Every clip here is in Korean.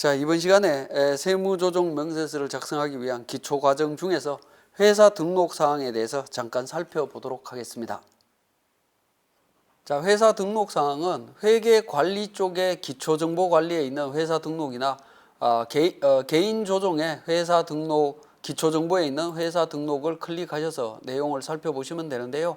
자, 이번 시간에 에, 세무조정 명세서를 작성하기 위한 기초 과정 중에서 회사 등록 사항에 대해서 잠깐 살펴보도록 하겠습니다. 자, 회사 등록 사항은 회계 관리 쪽에 기초 정보 관리에 있는 회사 등록이나 아, 개, 어, 개인 조정의 회사 등록 기초 정보에 있는 회사 등록을 클릭하셔서 내용을 살펴보시면 되는데요.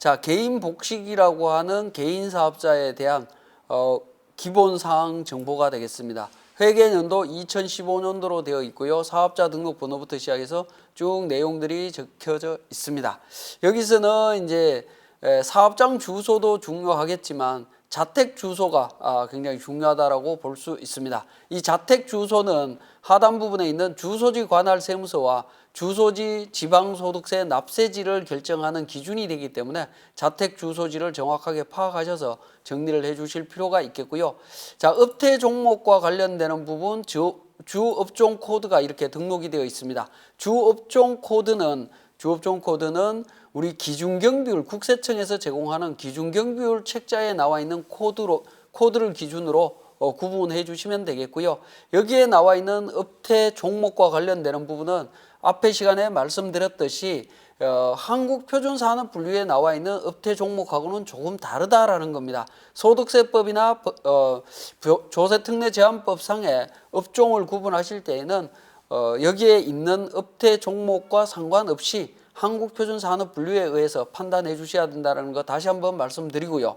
자, 개인 복식이라고 하는 개인 사업자에 대한 어, 기본 사항 정보가 되겠습니다. 회계연도 2015년도로 되어 있고요. 사업자 등록 번호부터 시작해서 쭉 내용들이 적혀져 있습니다. 여기서는 이제 에, 사업장 주소도 중요하겠지만 자택 주소가 아, 굉장히 중요하다라고 볼 수 있습니다. 이 자택 주소는 하단 부분에 있는 주소지 관할 세무서와 주소지 지방소득세 납세지를 결정하는 기준이 되기 때문에 자택 주소지를 정확하게 파악하셔서 정리를 해 주실 필요가 있겠고요. 자, 업태 종목과 관련되는 부분 주, 주업종 코드가 이렇게 등록이 되어 있습니다. 주업종 코드는 주업종 코드는 우리 기준경비율 국세청에서 제공하는 기준경비율 책자에 나와 있는 코드로 코드를 기준으로 어, 구분해 주시면 되겠고요. 여기에 나와 있는 업태 종목과 관련되는 부분은 앞에 시간에 말씀드렸듯이 어, 한국 표준 산업 분류에 나와 있는 업태 종목하고는 조금 다르다라는 겁니다. 소득세법이나 법- 어, 조- 조세특례 제한법상의 업종을 구분하실 때에는 어, 여기에 있는 업태 종목과 상관없이 한국 표준 산업 분류에 의해서 판단해 주셔야 된다는 거 다시 한번 말씀드리고요.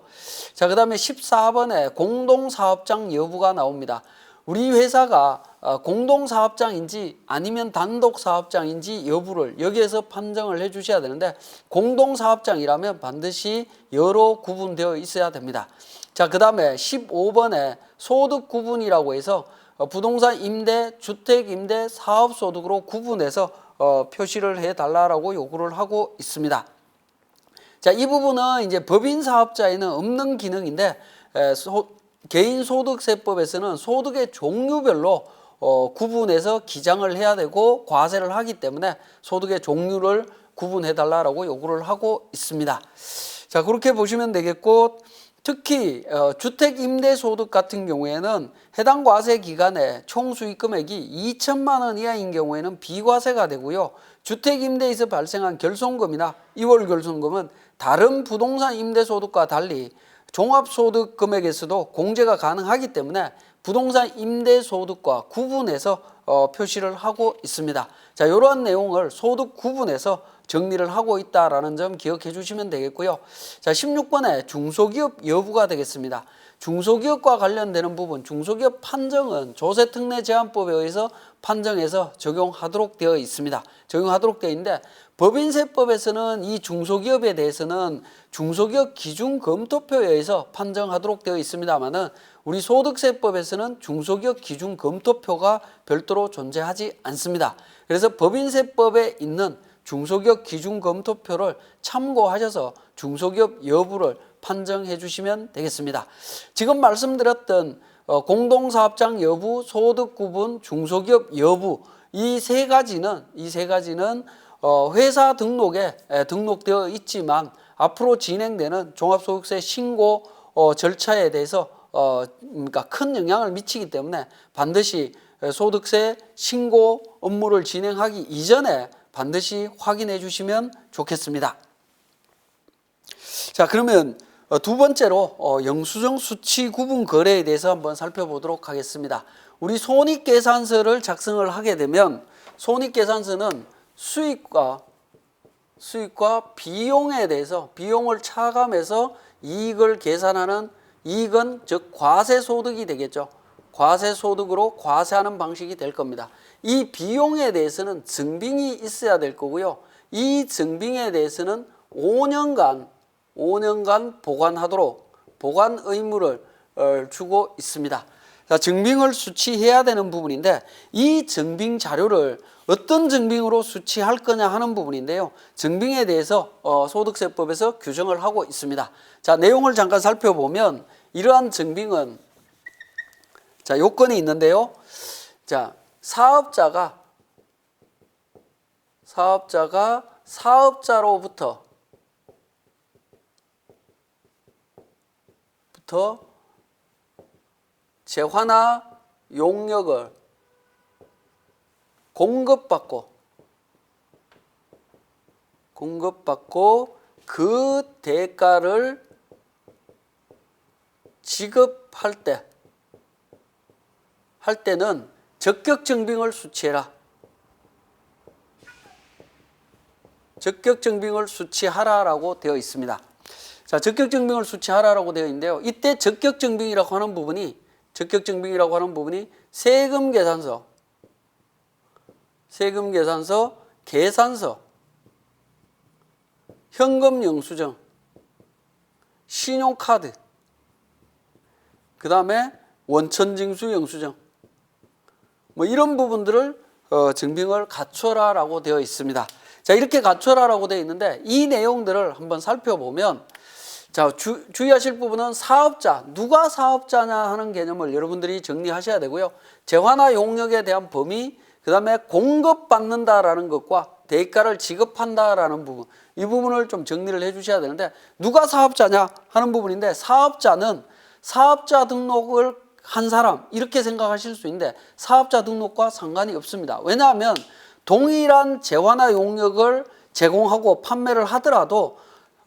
자, 그 다음에 14번에 공동 사업장 여부가 나옵니다. 우리 회사가 어, 공동 사업장인지 아니면 단독 사업장인지 여부를 여기에서 판정을 해 주셔야 되는데 공동 사업장이라면 반드시 여로 구분되어 있어야 됩니다. 자, 그 다음에 15번에 소득 구분이라고 해서 어, 부동산 임대, 주택 임대, 사업 소득으로 구분해서 어, 표시를 해 달라라고 요구를 하고 있습니다. 자, 이 부분은 이제 법인 사업자에는 없는 기능인데 에, 소, 개인 소득세법에서는 소득의 종류별로 어, 구분해서 기장을 해야 되고 과세를 하기 때문에 소득의 종류를 구분해 달라라고 요구를 하고 있습니다. 자, 그렇게 보시면 되겠고 특히 어, 주택 임대 소득 같은 경우에는 해당 과세 기간에 총 수익 금액이 2천만 원 이하인 경우에는 비과세가 되고요. 주택 임대에서 발생한 결손금이나 이월 결손금은 다른 부동산 임대 소득과 달리 종합소득 금액에서도 공제가 가능하기 때문에 부동산 임대 소득과 구분해서 어, 표시를 하고 있습니다. 자, 이러한 내용을 소득 구분해서 정리를 하고 있다라는 점 기억해 주시면 되겠고요. 자, 16번에 중소기업 여부가 되겠습니다. 중소기업과 관련되는 부분, 중소기업 판정은 조세특례 제한법에 의해서 판정해서 적용하도록 되어 있습니다. 적용하도록 되어 있는데 법인세법에서는 이 중소기업에 대해서는 중소기업 기준 검토표에 의해서 판정하도록 되어 있습니다만은 우리 소득세법에서는 중소기업 기준 검토표가 별도로 존재하지 않습니다. 그래서 법인세법에 있는 중소기업 기준 검토표를 참고하셔서 중소기업 여부를 판정해 주시면 되겠습니다. 지금 말씀드렸던 어, 공동사업장 여부, 소득 구분, 중소기업 여부 이 세 가지는 이 세 가지는 어, 회사 등록에 에, 등록되어 있지만 앞으로 진행되는 종합소득세 신고 어, 절차에 대해서 어, 그러니까 큰 영향을 미치기 때문에 반드시 에, 소득세 신고 업무를 진행하기 이전에 반드시 확인해 주시면 좋겠습니다. 자, 그러면 어, 두 번째로 어, 영수증 수치 구분 거래에 대해서 한번 살펴보도록 하겠습니다. 우리 손익계산서를 작성을 하게 되면 손익계산서는 수익과 수익과 비용에 대해서 비용을 차감해서 이익을 계산하는 이익은 즉 과세 소득이 되겠죠. 과세 소득으로 과세하는 방식이 될 겁니다. 이 비용에 대해서는 증빙이 있어야 될 거고요. 이 증빙에 대해서는 5년간 5년간 보관하도록 보관 의무를 어, 주고 있습니다. 자, 증빙을 수치해야 되는 부분인데 이 증빙 자료를 어떤 증빙으로 수치할 거냐 하는 부분인데요. 증빙에 대해서 어, 소득세법에서 규정을 하고 있습니다. 자, 내용을 잠깐 살펴보면 이러한 증빙은 자, 요건이 있는데요. 자, 사업자가 사업자가 사업자로부터 부터 재화나 용역을 공급받고 공급받고 그 대가를 지급할 때 할 때는 적격 증빙을 수치해라. 적격 증빙을 수치하라라고 되어 있습니다. 자, 적격 증빙을 수치하라라고 되어 있는데요. 이때 적격 증빙이라고 하는 부분이 적격 증빙이라고 하는 부분이 세금 계산서, 세금 계산서, 계산서, 현금 영수증, 신용카드, 그 다음에 원천징수 영수증, 뭐 이런 부분들을 어, 증빙을 갖춰라라고 되어 있습니다. 자 이렇게 갖춰라라고 되어 있는데 이 내용들을 한번 살펴보면 자 주, 주의하실 부분은 사업자 누가 사업자냐 하는 개념을 여러분들이 정리하셔야 되고요. 재화나 용역에 대한 범위 그 다음에 공급받는다라는 것과 대가를 지급한다라는 부분 이 부분을 좀 정리를 해 주셔야 되는데 누가 사업자냐 하는 부분인데 사업자는 사업자 등록을 한 사람 이렇게 생각하실 수 있는데 사업자 등록과 상관이 없습니다. 왜냐하면 동일한 재화나 용역을 제공하고 판매를 하더라도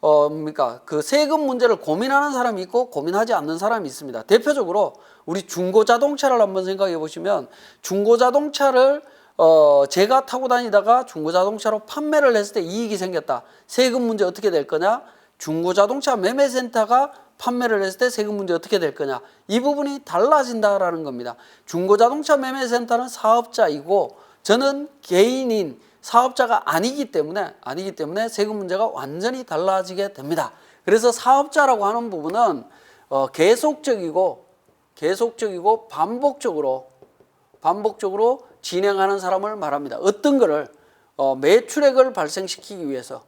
어 뭡니까 그 세금 문제를 고민하는 사람이 있고 고민하지 않는 사람이 있습니다. 대표적으로 우리 중고 자동차를 한번 생각해 보시면 중고 자동차를 어 제가 타고 다니다가 중고 자동차로 판매를 했을 때 이익이 생겼다. 세금 문제 어떻게 될 거냐? 중고 자동차 매매센터가 판매를 했을 때 세금 문제 어떻게 될 거냐? 이 부분이 달라진다라는 겁니다. 중고 자동차 매매센터는 사업자이고 저는 개인인 사업자가 아니기 때문에 아니기 때문에 세금 문제가 완전히 달라지게 됩니다. 그래서 사업자라고 하는 부분은 어, 계속적이고 계속적이고 반복적으로 반복적으로 진행하는 사람을 말합니다. 어떤 거를 어, 매출액을 발생시키기 위해서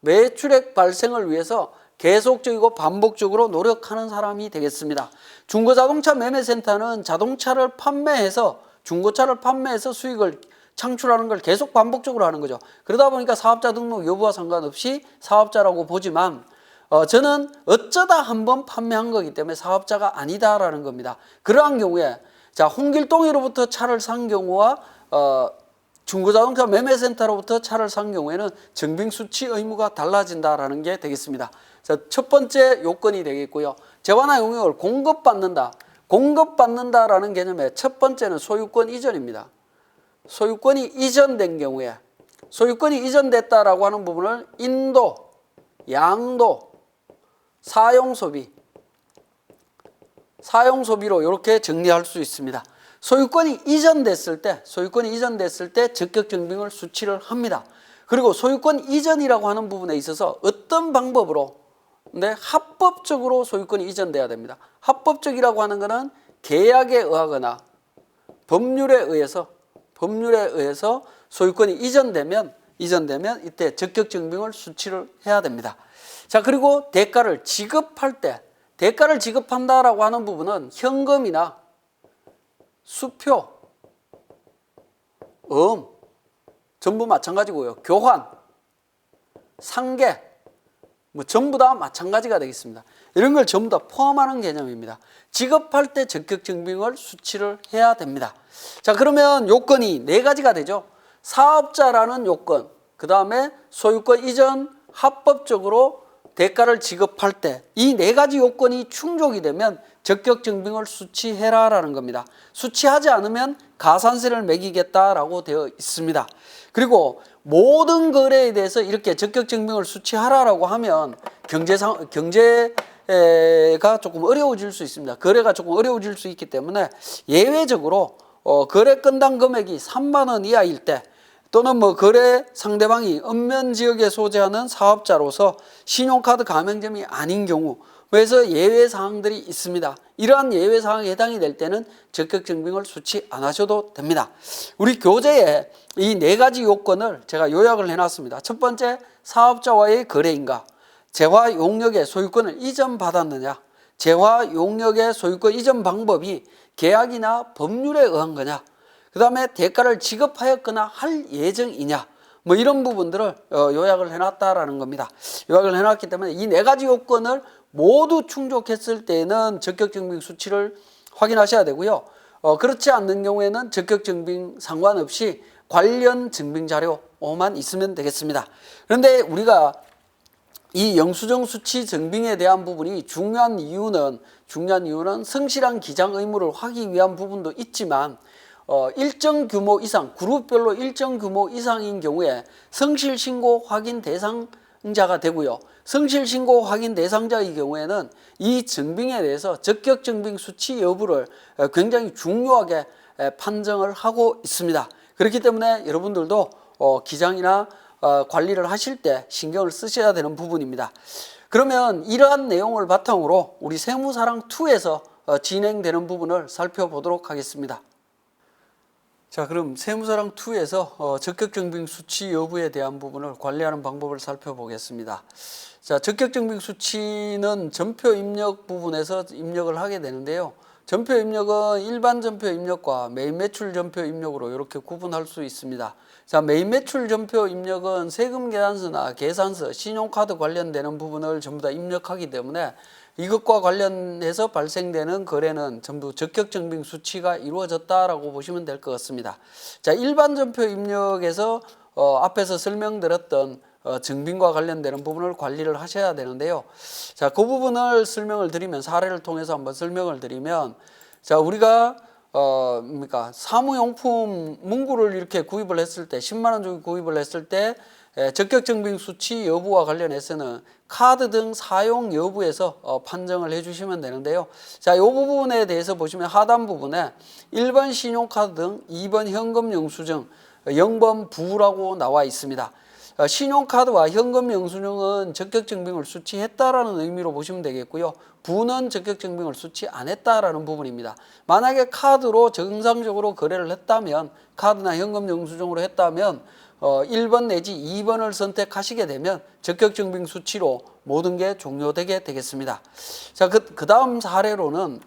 매출액 발생을 위해서 계속적이고 반복적으로 노력하는 사람이 되겠습니다. 중고자동차 매매센터는 자동차를 판매해서 중고차를 판매해서 수익을 창출하는 걸 계속 반복적으로 하는 거죠. 그러다 보니까 사업자 등록 여부와 상관없이 사업자라고 보지만 어, 저는 어쩌다 한 번 판매한 거기 때문에 사업자가 아니다라는 겁니다. 그러한 경우에 자 홍길동으로부터 차를 산 경우와 어, 중고자동차 매매센터로부터 차를 산 경우에는 증빙 수치 의무가 달라진다라는 게 되겠습니다. 자, 첫 번째 요건이 되겠고요. 재화나 용역을 공급받는다. 공급받는다라는 개념의 첫 번째는 소유권 이전입니다. 소유권이 이전된 경우에 소유권이 이전됐다라고 하는 부분을 인도, 양도, 사용 소비, 사용 소비로 이렇게 정리할 수 있습니다. 소유권이 이전됐을 때, 소유권이 이전됐을 때 적격 증빙을 수치를 합니다. 그리고 소유권 이전이라고 하는 부분에 있어서 어떤 방법으로 네, 합법적으로 소유권이 이전돼야 됩니다. 합법적이라고 하는 것은 계약에 의하거나 법률에 의해서 법률에 의해서 소유권이 이전되면 이전되면 이때 적격 증빙을 수치를 해야 됩니다. 자, 그리고 대가를 지급할 때 대가를 지급한다라고 하는 부분은 현금이나 수표, 음, 전부 마찬가지고요. 교환, 상계, 뭐 전부 다 마찬가지가 되겠습니다. 이런 걸 전부 다 포함하는 개념입니다. 지급할 때 적격 증빙을 수치를 해야 됩니다. 자, 그러면 요건이 네 가지가 되죠. 사업자라는 요건, 그 다음에 소유권 이전 합법적으로 대가를 지급할 때 이 네 가지 요건이 충족이 되면 적격 증빙을 수치해라라는 겁니다. 수치하지 않으면 가산세를 매기겠다라고 되어 있습니다. 그리고 모든 거래에 대해서 이렇게 적격 증빙을 수치하라라고 하면 경제상 경제 가 조금 어려워질 수 있습니다. 거래가 조금 어려워질 수 있기 때문에 예외적으로 어, 거래 건당 금액이 3만 원 이하일 때 또는 뭐 거래 상대방이 읍면 지역에 소재하는 사업자로서 신용카드 가맹점이 아닌 경우 그래서 예외 사항들이 있습니다. 이러한 예외 사항에 해당이 될 때는 적격 증빙을 수치 안 하셔도 됩니다. 우리 교재에 이 네 가지 요건을 제가 요약을 해놨습니다. 첫 번째 사업자와의 거래인가, 재화 용역의 소유권을 이전받았느냐, 재화 용역의 소유권 이전 방법이 계약이나 법률에 의한 거냐, 그 다음에 대가를 지급하였거나 할 예정이냐, 뭐 이런 부분들을 어, 요약을 해놨다라는 겁니다. 요약을 해놨기 때문에 이 네 가지 요건을 모두 충족했을 때는 적격 증빙 수치를 확인하셔야 되고요. 어, 그렇지 않는 경우에는 적격 증빙 상관없이 관련 증빙 자료만 있으면 되겠습니다. 그런데 우리가 이 영수증 수치 증빙에 대한 부분이 중요한 이유는 중요한 이유는 성실한 기장 의무를 하기 위한 부분도 있지만 어, 일정 규모 이상 그룹별로 일정 규모 이상인 경우에 성실 신고 확인 대상자가 되고요. 성실 신고 확인 대상자의 경우에는 이 증빙에 대해서 적격 증빙 수치 여부를 어, 굉장히 중요하게 에, 판정을 하고 있습니다. 그렇기 때문에 여러분들도 어, 기장이나 어, 관리를 하실 때 신경을 쓰셔야 되는 부분입니다. 그러면 이러한 내용을 바탕으로 우리 세무사랑 2에서 어, 진행되는 부분을 살펴보도록 하겠습니다. 자, 그럼 세무사랑 2에서 어, 적격증빙 수치 여부에 대한 부분을 관리하는 방법을 살펴보겠습니다. 자, 적격증빙 수치는 전표 입력 부분에서 입력을 하게 되는데요. 전표 입력은 일반 전표 입력과 메인 매출 전표 입력으로 이렇게 구분할 수 있습니다. 자, 메인 매출 전표 입력은 세금 계산서나 계산서, 신용카드 관련되는 부분을 전부 다 입력하기 때문에 이것과 관련해서 발생되는 거래는 전부 적격증빙 수치가 이루어졌다라고 보시면 될 것 같습니다. 자, 일반 전표 입력에서 어, 앞에서 설명드렸던 어, 증빙과 관련되는 부분을 관리를 하셔야 되는데요. 자, 그 부분을 설명을 드리면 사례를 통해서 한번 설명을 드리면 자, 우리가 어, 뭡니까 사무용품 문구를 이렇게 구입을 했을 때 10만 원 주고 구입을 했을 때 에, 적격 증빙 수치 여부와 관련해서는 카드 등 사용 여부에서 어, 판정을 해주시면 되는데요. 자, 이 부분에 대해서 보시면 하단 부분에 1번 신용카드 등 2번 현금 영수증 0번 부라고 나와 있습니다. 어, 신용카드와 현금 영수증은 적격 증빙을 수취했다라는 의미로 보시면 되겠고요. 부는 적격 증빙을 수취 안 했다라는 부분입니다. 만약에 카드로 정상적으로 거래를 했다면 카드나 현금 영수증으로 했다면 어, 1번 내지 2번을 선택하시게 되면 적격 증빙 수치로 모든 게 종료되게 되겠습니다. 자, 그, 그 다음 사례로는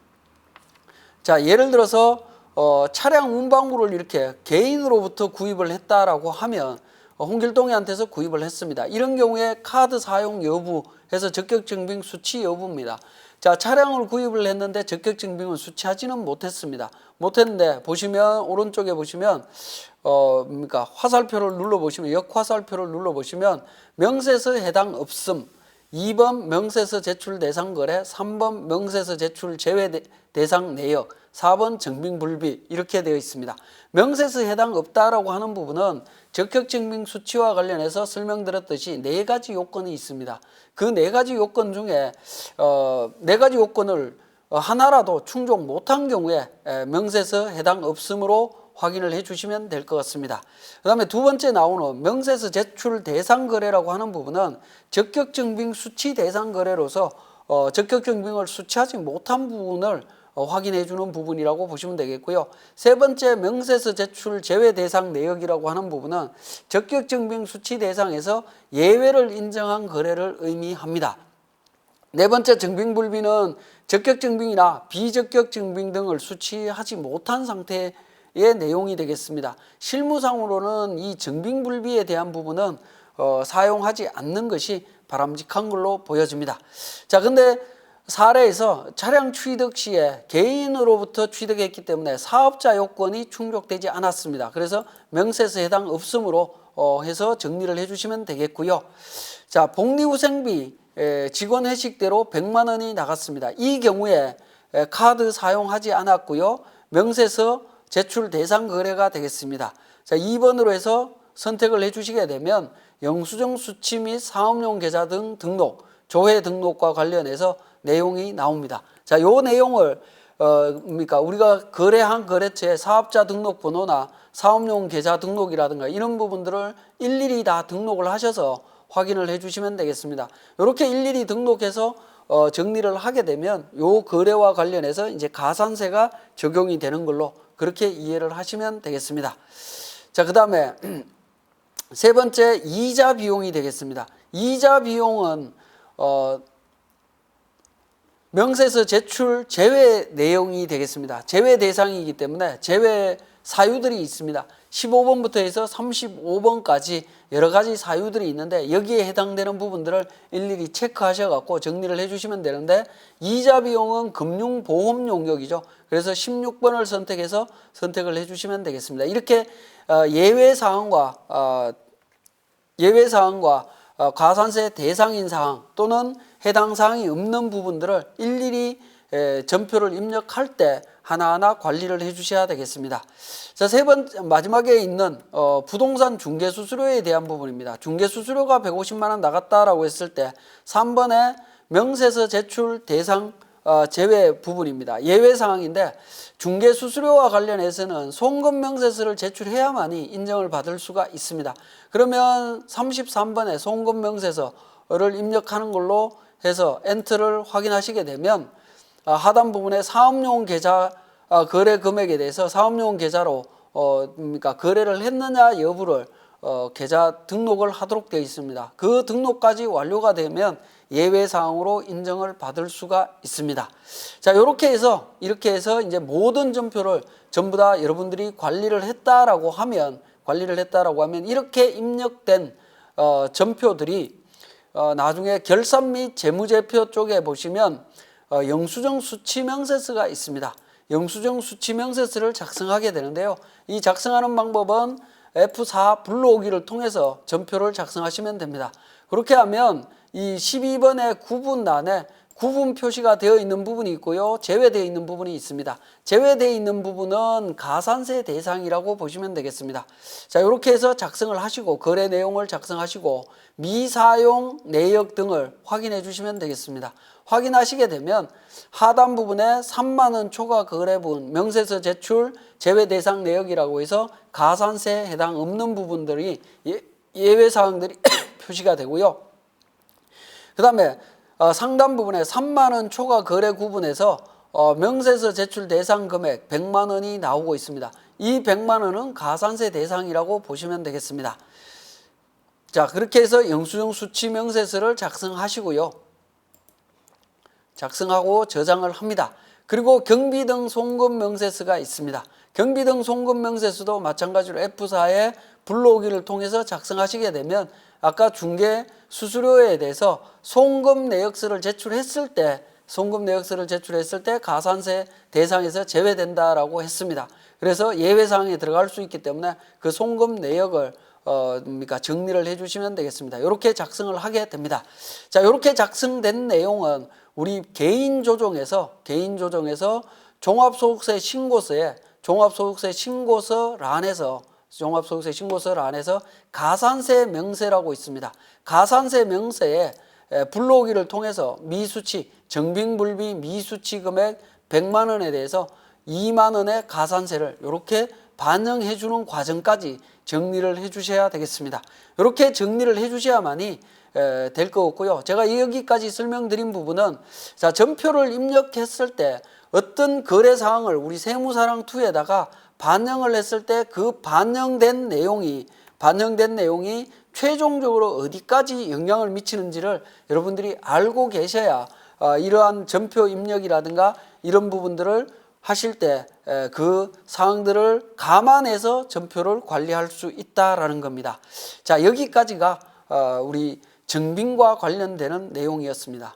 자, 예를 들어서 어, 차량 운반물을 이렇게 개인으로부터 구입을 했다라고 하면 어, 홍길동이한테서 구입을 했습니다. 이런 경우에 카드 사용 여부 해서 적격증빙 수치 여부입니다. 자, 차량을 구입을 했는데 적격증빙을 수치하지는 못했습니다. 못했는데 보시면 오른쪽에 보시면 어, 뭡니까 화살표를 눌러 보시면 역화살표를 눌러 보시면 명세서 해당 없음. 2번 명세서 제출 대상 거래, 3번 명세서 제출 제외 대상 내역, 4번 증빙 불비 이렇게 되어 있습니다. 명세서 해당 없다라고 하는 부분은 적격 증빙 수치와 관련해서 설명드렸듯이 네 가지 요건이 있습니다. 그 네 가지 요건 중에 어, 네 가지 요건을 하나라도 충족 못한 경우에 명세서 해당 없음으로 확인을 해 주시면 될 것 같습니다. 그 다음에 두 번째 나오는 명세서 제출 대상 거래라고 하는 부분은 적격 증빙 수치 대상 거래로서 어, 적격 증빙을 수치하지 못한 부분을 어, 확인해 주는 부분이라고 보시면 되겠고요. 세 번째 명세서 제출 제외 대상 내역이라고 하는 부분은 적격 증빙 수치 대상에서 예외를 인정한 거래를 의미합니다. 네 번째 증빙 불비는 적격 증빙이나 비적격 증빙 등을 수치하지 못한 상태의 내용이 되겠습니다. 실무상으로는 이 증빙 불비에 대한 부분은 어, 사용하지 않는 것이 바람직한 걸로 보여집니다. 자, 근데 사례에서 차량 취득 시에 개인으로부터 취득했기 때문에 사업자 요건이 충족되지 않았습니다. 그래서 명세서 해당 없음으로 어, 해서 정리를 해주시면 되겠고요. 자, 복리후생비 직원 회식대로 100만 원이 나갔습니다. 이 경우에 카드 사용하지 않았고요. 명세서 제출 대상 거래가 되겠습니다. 자, 2번으로 해서 선택을 해주시게 되면 영수증 수치 및 사업용 계좌 등 등록, 조회 등록과 관련해서 내용이 나옵니다. 자, 요 내용을 어, 뭡니까? 우리가 거래한 거래처의 사업자 등록 번호나 사업용 계좌 등록이라든가 이런 부분들을 일일이 다 등록을 하셔서 확인을 해 주시면 되겠습니다. 이렇게 일일이 등록해서 어, 정리를 하게 되면 요 거래와 관련해서 이제 가산세가 적용이 되는 걸로 그렇게 이해를 하시면 되겠습니다. 자, 그 다음에 세 번째 이자 비용이 되겠습니다. 이자 비용은 어, 명세서 제출 제외 내용이 되겠습니다. 제외 대상이기 때문에 제외 사유들이 있습니다. 15번부터 해서 35번까지 여러 가지 사유들이 있는데 여기에 해당되는 부분들을 일일이 체크하셔 갖고 정리를 해 주시면 되는데 이자 비용은 금융 보험 용역이죠. 그래서 16번을 선택해서 선택을 해 주시면 되겠습니다. 이렇게 어, 예외 사항과 어, 예외 사항과 어, 가산세 대상인 사항 또는 해당 사항이 없는 부분들을 일일이 에, 전표를 입력할 때 하나하나 관리를 해 주셔야 되겠습니다. 자, 세 번, 마지막에 있는, 어, 부동산 중개 수수료에 대한 부분입니다. 중개 수수료가 150만 원 나갔다라고 했을 때 3번에 명세서 제출 대상 어, 제외 부분입니다. 예외 사항인데 중개 수수료와 관련해서는 송금 명세서를 제출해야만이 인정을 받을 수가 있습니다. 그러면 33번에 송금 명세서를 입력하는 걸로 해서 엔트를 확인하시게 되면 아, 하단 부분에 사업용 계좌 아, 거래 금액에 대해서 사업용 계좌로 어, 그러니까 거래를 했느냐 여부를 어, 계좌 등록을 하도록 되어 있습니다. 그 등록까지 완료가 되면 예외 사항으로 인정을 받을 수가 있습니다. 자, 이렇게 해서 이렇게 해서 이제 모든 전표를 전부 다 여러분들이 관리를 했다라고 하면 관리를 했다라고 하면 이렇게 입력된 어, 전표들이 어, 나중에 결산 및 재무제표 쪽에 보시면 어, 영수증 수치 명세서가 있습니다. 영수증 수치 명세서를 작성하게 되는데요. 이 작성하는 방법은 F4 불러오기를 통해서 전표를 작성하시면 됩니다. 그렇게 하면 이 12번의 구분란에 구분 표시가 되어 있는 부분이 있고요. 제외되어 있는 부분이 있습니다. 제외되어 있는 부분은 가산세 대상이라고 보시면 되겠습니다. 자, 이렇게 해서 작성을 하시고 거래 내용을 작성하시고 미사용 내역 등을 확인해 주시면 되겠습니다. 확인하시게 되면 하단 부분에 3만 원 초과 거래분 명세서 제출 제외 대상 내역이라고 해서 가산세에 해당 없는 부분들이 예- 예외 사항들이 표시가 되고요. 그 다음에 어, 상단 부분에 3만 원 초과 거래 구분에서 어, 명세서 제출 대상 금액 100만 원이 나오고 있습니다. 이 100만 원은 가산세 대상이라고 보시면 되겠습니다. 자, 그렇게 해서 영수증 수치 명세서를 작성하시고요. 작성하고 저장을 합니다. 그리고 경비 등 송금 명세서가 있습니다. 경비 등 송금 명세서도 마찬가지로 F4에 불러오기를 통해서 작성하시게 되면 아까 중개 수수료에 대해서 송금 내역서를 제출했을 때 송금 내역서를 제출했을 때 가산세 대상에서 제외된다라고 했습니다. 그래서 예외 사항에 들어갈 수 있기 때문에 그 송금 내역을 어, 뭡니까 정리를 해 주시면 되겠습니다. 이렇게 작성을 하게 됩니다. 자, 이렇게 작성된 내용은 우리 개인 조정에서 개인 조정에서 종합소득세 신고서에 종합소득세 신고서란에서 종합소득세 신고서란에서 가산세 명세라고 있습니다. 가산세 명세에 에, 불러오기를 통해서 미수치 정빙불비 미수치 금액 100만 원에 대해서 2만 원의 가산세를 이렇게 반영해 주는 과정까지 정리를 해 주셔야 되겠습니다. 이렇게 정리를 해 주셔야만이 될 것 같고요. 제가 여기까지 설명드린 부분은 자, 전표를 입력했을 때 어떤 거래 사항을 우리 세무사랑 2에다가 반영을 했을 때 그 반영된 내용이 반영된 내용이 최종적으로 어디까지 영향을 미치는지를 여러분들이 알고 계셔야 어, 이러한 전표 입력이라든가 이런 부분들을 하실 때그 사항들을 감안해서 전표를 관리할 수 있다라는 겁니다. 자 여기까지가 어, 우리 정빙과 관련되는 내용이었습니다.